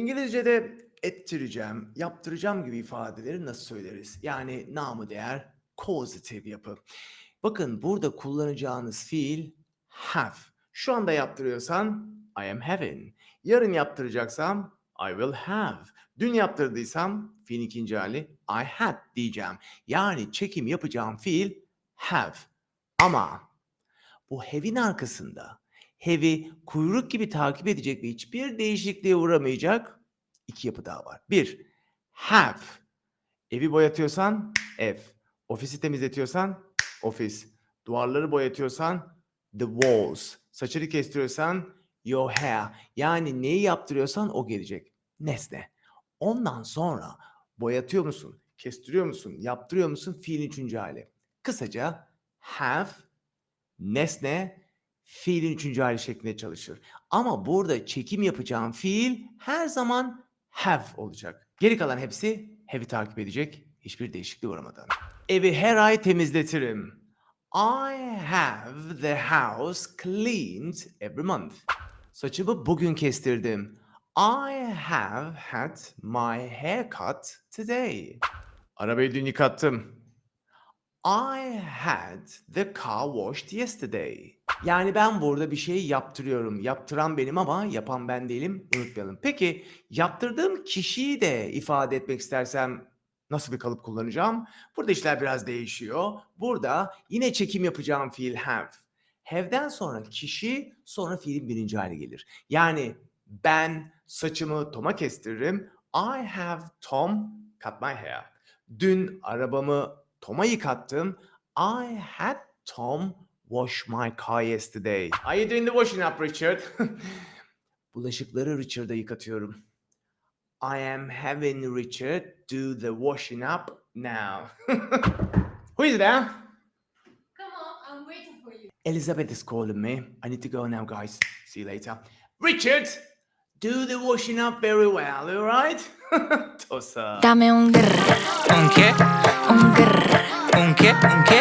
İngilizce'de ettireceğim, yaptıracağım gibi ifadeleri nasıl söyleriz? Yani namı değer causative yapı. Bakın burada kullanacağınız fiil have. Şu anda yaptırıyorsan I am having. Yarın yaptıracaksam I will have. Dün yaptırdıysam fiilin ikinci hali I had diyeceğim. Yani çekim yapacağım fiil have. Ama bu have'in arkasında have'i kuyruk gibi takip edecek ve hiçbir değişikliğe uğramayacak iki yapı daha var. Bir, have. Evi boyatıyorsan ev. Ofisi temizletiyorsan ofis. Duvarları boyatıyorsan the walls. Saçını kestiriyorsan your hair. Yani neyi yaptırıyorsan o gelecek. Nesne. Ondan sonra boyatıyor musun? Kestiriyor musun? Yaptırıyor musun? Fiilin üçüncü hali. Kısaca have nesne fiilin üçüncü hali şeklinde çalışır. Ama burada çekim yapacağım fiil her zaman have olacak. Geri kalan hepsi have'i takip edecek hiçbir değişikliğe uğramadan. Evi her ay temizletirim. I have the house cleaned every month. Saçımı bugün kestirdim. I have had my haircut today. Arabayı dün yıkattım. I had the car washed yesterday. Yani ben burada bir şey yaptırıyorum. Yaptıran benim ama yapan ben değilim. Unutmayalım. Peki yaptırdığım kişiyi de ifade etmek istersem nasıl bir kalıp kullanacağım? Burada işler biraz değişiyor. Burada yine çekim yapacağım fiil have. Have'den sonra kişi sonra fiilin birinci hali gelir. Yani ben saçımı Tom'a kestiririm. I have Tom cut my hair. Dün arabamı Tom'a yıkattım. I had Tom wash my car yesterday. Are you doing the washing up Richard? Bulaşıkları Richard'a yıkatıyorum. I am having Richard do the washing up now. Who is there? Come on, I'm waiting for you. Elizabeth is calling me. I need to go now, guys. See you later. Richard, do the washing up very well, alright? Tosa. Dame un grr, ¿Un qué? un grr. ¿Un qué? ¿Un qué?